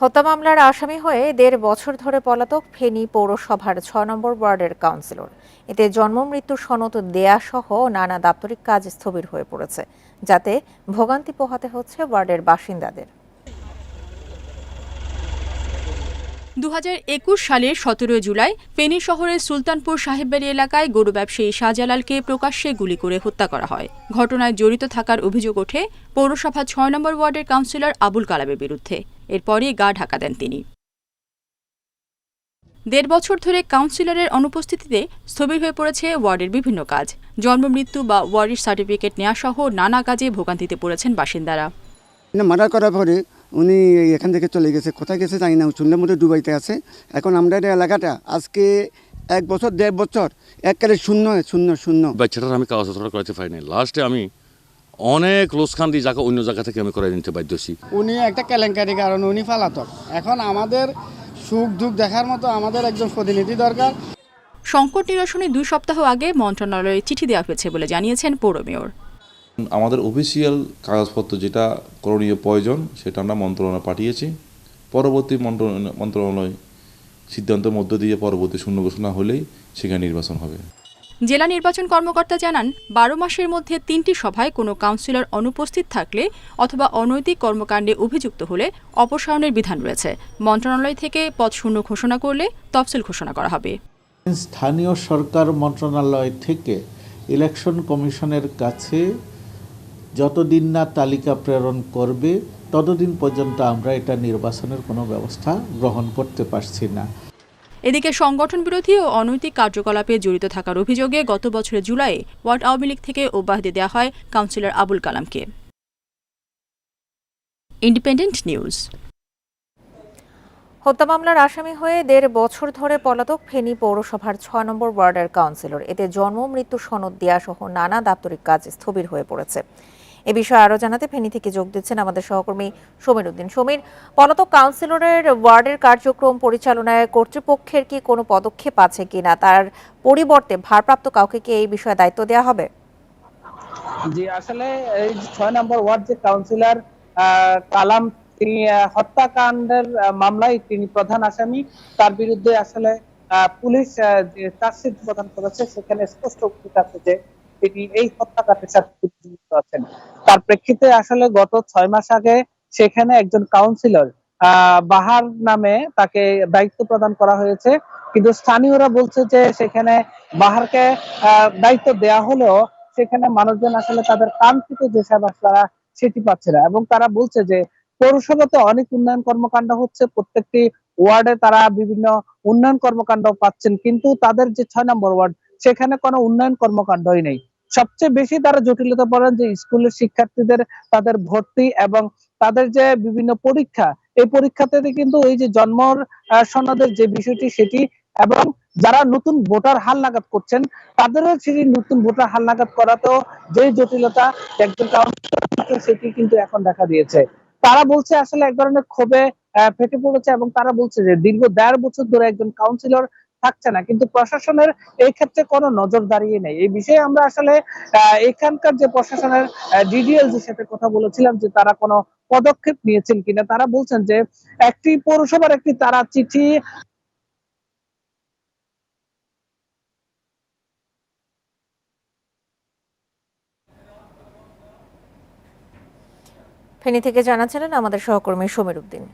হত্যা মামলার আসামি হয়ে দেড় বছর ধরে পলাতক ফেনী পৌরসভার ছ নম্বর ওয়ার্ডের কাউন্সিলর। এতে জন্ম, মৃত্যু সনদ দেয়া সহ নানা দাপ্তরিক কাজ স্থবির হয়ে পড়েছে, যাতে ভোগান্তি পোহাতে হচ্ছে ওয়ার্ডের বাসিন্দাদের। দু হাজার একুশ সালের সতেরো জুলাই ফেনী শহরের সুলতানপুর সাহেববাড়ি এলাকায় গরু ব্যবসায়ী শাহজালালকে প্রকাশ্যে গুলি করে হত্যা করা হয়। ঘটনায় জড়িত থাকার অভিযোগ ওঠে পৌরসভা ছয় নম্বর ওয়ার্ডের কাউন্সিলর আবুল কালামের বিরুদ্ধে। এরপরই গা ঢাকা দেন তিনি। দেড় বছর ধরে কাউন্সিলরের অনুপস্থিতিতে স্থবির হয়ে পড়েছে ওয়ার্ডের বিভিন্ন কাজ। জন্ম, মৃত্যু বা ওয়ার্ডের সার্টিফিকেট নেওয়া সহ নানা কাজে ভোগান্তিতে পড়েছেন বাসিন্দারা। মার্ডার করার পরে উনি এখান থেকে চলে গেছে। কোথায় গেছে জানি না শুনলাম মধ্যে দুবাইতে আছে। এখন আমরা এলাকাটা আজকে এক বছর দেড় বছর একবারে শূন্য শূন্য শূন্য। বাচ্চাটার আমি কাগজপত্র করাতে পারি নাই। লাস্টে আমি অনেক লোসখান দিয়ে জায়গা অন্য জায়গা থেকে আমি করাই নিতে বাধ্য উনি একটা কেলেঙ্কারি কারণ উনি ফালাতক এখন আমাদের সুখ দুঃখ দেখার মতো আমাদের একজন প্রতিনিধি দরকার। সংকট নিরসনে দুই সপ্তাহ আগে মন্ত্রণালয়ে চিঠি দেওয়া হয়েছে বলে জানিয়েছেন পৌর মেয়র। আমাদের অফিসিয়াল কাগজপত্র যেটা করণীয় প্রয়োজন সেটা আমরা মন্ত্রণালয়ে পাঠিয়েছি। পরবর্তী মন্ত্রণালয় মন্ত্রণালয় সিদ্ধান্তের মধ্য দিয়ে পরবর্তী শূন্য ঘোষণা হলেই সেখানে নির্বাচন হবে। জেলা নির্বাচন কর্মকর্তা জানান বারো মাসের মধ্যে তিনটি সভায় কোনো কাউন্সিলর অনুপস্থিত থাকলে অথবা অনৈতিক কর্মকাণ্ডে অভিযুক্ত হলে অপসারণের বিধান রয়েছে। মন্ত্রণালয় থেকে পদ শূন্য ঘোষণা করলে তফসিল ঘোষণা করা হবে। স্থানীয় সরকার মন্ত্রণালয় থেকে ইলেকশন কমিশনের কাছে যতদিন না তালিকা প্রেরণ করবে ততদিন পর্যন্ত আমরা এটা নির্বাচনের কোনো ব্যবস্থা গ্রহণ করতে পারছি না। এদিকে সংগঠন বিরোধী ও অনৈতিক কার্যকলাপে জড়িত থাকার অভিযোগে গত বছরের জুলাই ওয়ার্ড আওয়ামী লীগ থেকে অব্যাহতি দেওয়া হয় কাউন্সিলর আবুল কালামকে। Independent news. হত্যা মামলার আসামি হয়ে দেড় বছর ধরে পলাতক ফেনী পৌরসভার ছয় নম্বর ওয়ার্ডের কাউন্সিলর। এতে জন্ম মৃত্যু সনদ দেয়া সহ নানা দাপ্তরিক কাজ স্থবির হয়ে পড়েছে। এ বিষয়ে আরও জানাতে ফেনী থেকে যোগ দিচ্ছেন আমাদের সহকর্মী সমীর উদ্দিন। সমীর, পলাতক কাউন্সিলরের ওয়ার্ডের কার্যক্রম পরিচালনায় কর্তৃপক্ষের কি কোনো পদক্ষেপ আছে কিনা? তার পরিবর্তে ভারপ্রাপ্ত কাউকে কি এই বিষয়ে দায়িত্ব দেওয়া হবে? জি, আসলে এই ছয় নম্বর ওয়ার্ড যে কাউন্সিলর কালাম, তিনি হত্যাকাণ্ডের মামলায় তিনি প্রধান আসামি। তার বিরুদ্ধে আসলে পুলিশ যে চার্জশিট প্রদান করেছে, সেখানে স্পষ্ট উল্লেখ আছে যে তিনি এই হত্যাকাণ্ডের সাথে যুক্ত আছেন। তার প্রেক্ষিতে আসলে গত ছয় মাস আগে সেখানে একজন কাউন্সিলর বাহার নামে তাকে দায়িত্ব প্রদান করা হয়েছে। কিন্তু স্থানীয়রা বলছে যে সেখানে বাহারকে দায়িত্ব দেয়া হলেও সেখানে মানুষজন আসলে তাদের কাঙ্ক্ষিত যে সেবা তারা সেটি পাচ্ছে না। এবং তারা বলছে যে পৌরসভাতে অনেক উন্নয়ন কর্মকাণ্ড হচ্ছে, প্রত্যেকটি ওয়ার্ডে তারা বিভিন্ন উন্নয়ন কর্মকাণ্ড পাচ্ছেন। কিন্তু তাদের যে ছয় নম্বর ওয়ার্ড, সেখানে কোনো উন্নয়ন কর্মকাণ্ডই নেই। সবচেয়ে বেশি তারা জটিলতা পড়েন যে স্কুলের শিক্ষার্থীদের তাদের ভর্তি এবং তাদের যে বিভিন্ন পরীক্ষা এই পরীক্ষাতে কিন্তু এই যে জন্মর আহ, সনদের যে বিষয়টি সেটি এবং যারা নতুন ভোটার হাল নাগাদ করছেন তাদেরও সেই নতুন ভোটার হাল নাগাদ করাতেও যে জটিলতা একজন কাউন্সিলর সেটি কিন্তু এখন দেখা দিয়েছে। তারা বলছে আসলে এক ধরনের ক্ষোভে ফেটে পড়েছে এবং তারা বলছে যে দীর্ঘ দেড় বছর ধরে একজন কাউন্সিলর থাকছে না। কিন্তু প্রশাসনের এই ক্ষেত্রে কোনো নজর দাঁড়িয়ে নেই। এই বিষয়ে আমরা আসলে এখানকার যে প্রশাসনের ডিডিএল যে সাথে কথা বলেছিলাম যে তারা কোনো পদক্ষেপ নিয়েছেন কিনা, তারা বলছেন যে একটি পৌরসভার একটি তারা চিঠি ফেনী থেকে জানাচ্ছিলেন আমাদের সহকর্মী সমীর উদ্দিন।